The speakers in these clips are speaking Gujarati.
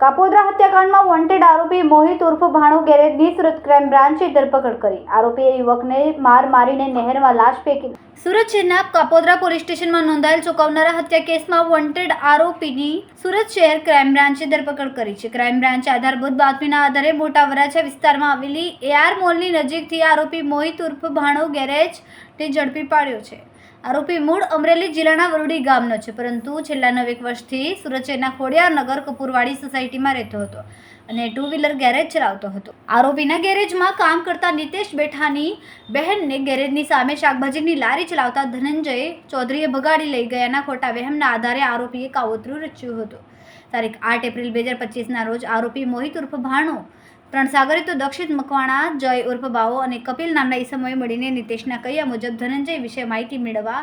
કાપોદ્રા હત્યાકાંડમાં વોન્ટેડ આરોપી મોહિત ઉર્ફ ભાણુ ગેરેજની સુરત ક્રાઇમ બ્રાન્ચે ધરપકડ કરી. આરોપીએ યુવકને માર મારીને નહેરમાં લાશ ફેંકી. સુરત શહેરના કાપોદ્રા પોલીસ સ્ટેશનમાં નોંધાયેલ ચોંકાવનારા હત્યા કેસમાં વોન્ટેડ આરોપીની સુરત શહેર ક્રાઇમ બ્રાન્ચે ધરપકડ કરી છે. ક્રાઇમ બ્રાન્ચે આધારભૂત બાતમીના આધારે મોટા વરાછા વિસ્તારમાં આવેલી એઆર મોલની નજીકથી આરોપી મોહિત ઉર્ફ ગેરેજ ગેરેજને ઝડપી પાડ્યો છે. આરોપી મૂળ અમરેલી જિલ્લાના વરુડી ગામનો છે, પરંતુ છેલ્લા નવેક વર્ષથી સુરત શહેરના ખોડિયારનગર કપૂરવાડી સોસાયટીમાં રહેતો હતો અને ટુ વ્હીલર ગેરેજ ચલાવતો હતો. આરોપીના ગેરેજમાં કામ કરતા નિતેશ બેઠાની બહેનને ગેરેજની સામે શાકભાજીની લારી ચલાવતા ધનંજય ચૌધરીએ ભગાડી લઈ ગયાના ખોટા વહેમના આધારે આરોપીએ કાવતરું રચ્યું હતું. તારીખ આઠ એપ્રિલ બે હજાર પચીસના રોજ આરોપી મોહિત ઉર્ફ ભાણો ત્રણ સાગરે તો દક્ષિત મકવાણા, જય ઉર્ફ બાવો અને કપિલ નામના ઈસમોએ મળીને નિતેશના કહ્યા મુજબ ધનંજય વિશે માહિતી મેળવવા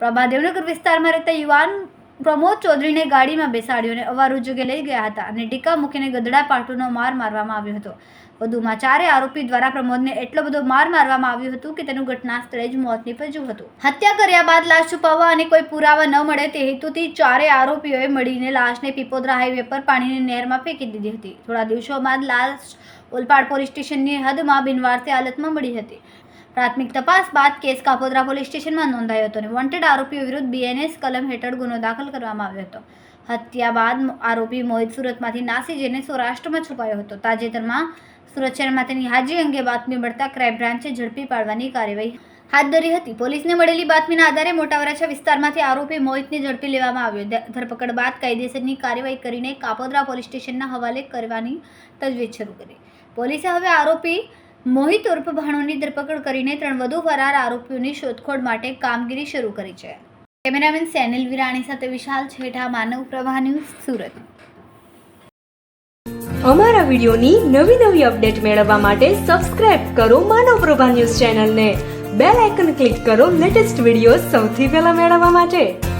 પ્રભા દેવનગર વિસ્તારમાં રહેતા યુવાન પ્રમોદ ચૌધરીને ગાડીમાં બેસાડ્યો અને અવારું જગ્યાએ લઈ ગયા હતા અને ટીકા મૂકીને ગધડા પાટુનો માર મારવામાં આવ્યો હતો. વધુમાં ચારે આરોપી દ્વારા પ્રમોદને એટલો બધો માર મારવામાં આવ્યું હતું કે તેનું ઘટના સ્થળે જ મોત નીપજ્યું હતું. હત્યા કર્યા બાદ લાશ છુપાવવા અને કોઈ પુરાવા ન મળે તે હેતુથી ચારે આરોપીઓએ મળીને લાશને પીપોદરા હાઈવે પર પાણીની નહેરમાં ફેંકી દીધી હતી. થોડા દિવસો બાદ લાશ ઓલપાડ પોલીસ સ્ટેશનની હદમાં બિનવારસી હાલતમાં મળી હતી. પ્રાથમિક તપાસ બાદ કેસ કાપોદ્રા પોલીસ સ્ટેશનમાં નોંધાયો હતો અને વોન્ટેડ આરોપીઓ વિરુદ્ધ બીએનએસ કલમ હેઠળ ગુનો દાખલ કરવામાં આવ્યો હતો. હત્યા બાદ આરોપી મોહિત સુરતમાંથી નાસી જઈને સૌરાષ્ટ્રમાં છુપાયો હતો. તાજેતરમાં સુરત શહેરમાં તેની હાજરી અંગે બાતમી મળતા ક્રાઇમ બ્રાન્ચે ઝડપી પાડવાની કાર્યવાહી હાથ ધરી હતી. પોલીસને મળેલી બાતમીના આધારે મોટાવરાછા વિસ્તારમાંથી આરોપી મોહિતને ઝડપી લેવામાં આવ્યો. ધરપકડ બાદ કાયદેસરની કાર્યવાહી કરીને કાપોદ્રા પોલીસ સ્ટેશનના હવાલે કરવાની તજવીજ શરૂ કરી. પોલીસે હવે આરોપી મોહિત ઉર્ફ ભાણોની ધરપકડ કરીને ત્રણ વધુ ફરાર આરોપીઓની શોધખોળ માટે કામગીરી શરૂ કરી છે. કેમેરામેન સેનિલ વિરાણી સાથે વિશાલ છેઠા, માનવ પ્રવાહ ન્યૂઝ, સુરત. અમારા વિડિયોની નવી નવી અપડેટ મેળવવા માટે સબસ્ક્રાઇબ કરો માનવ પ્રભા ન્યૂઝ ચેનલને. બેલ આઇકન ક્લિક કરો લેટેસ્ટ વીડિયો સૌથી પહેલા મેળવવા માટે.